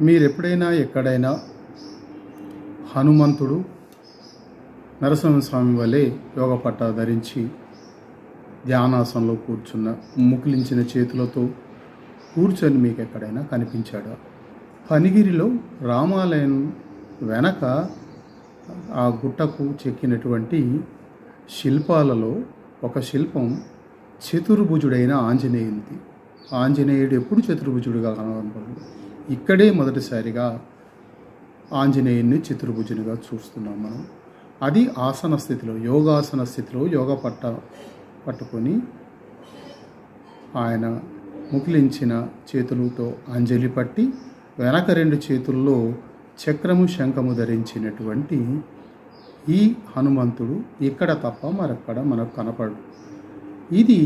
మీరు ఎప్పుడైనా ఎక్కడైనా హనుమంతుడు నరసింహస్వామి వలె యోగ పట్ట ధరించి ధ్యానాసనంలో కూర్చున్న ముకులించిన చేతులతో కూర్చొని మీకు ఎక్కడైనా కనిపించాడా? పనిగిరిలో రామాలయం వెనక ఆ గుట్టకు చెక్కినటువంటి శిల్పాలలో ఒక శిల్పం చతుర్భుజుడైన ఆంజనేయునిది. ఆంజనేయుడు ఎప్పుడు చతుర్భుజుడుగా కనబడదు ఇక్కడే మొదటిసారిగా ఆంజనేయుని చిత్రభుజునిగా చూస్తున్నాం మనం. అది ఆసన స్థితిలో యోగాసన స్థితిలో యోగ పట్ట పట్టుకొని ఆయన ముకిలించిన చేతులతో అంజలి పట్టి వెనక రెండు చేతుల్లో చక్రము శంఖము ధరించినటువంటి ఈ హనుమంతుడు ఇక్కడ తప్ప మరెక్కడ మనకు కనపడు ఇది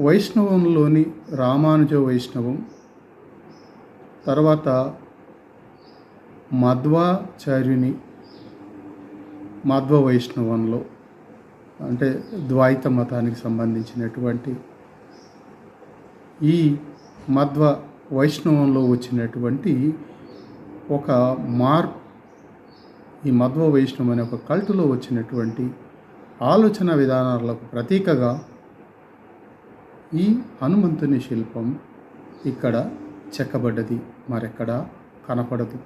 వైష్ణవంలోని రామానుజ వైష్ణవం తర్వాత మధ్వాచార్యుని మధ్వ వైష్ణవంలో అంటే ద్వైత మతానికి సంబంధించినటువంటి ఈ మధ్వ వైష్ణవంలో వచ్చినటువంటి ఒక మార్పు ఈ మధ్వ వైష్ణవం అనే ఒక కల్టులో వచ్చినటువంటి ఆలోచన విధానాలకు ప్రతీకగా ఈ హనుమంతుని శిల్పం ఇక్కడ చెక్కబడ్డది మరెక్కడా కనపడదు.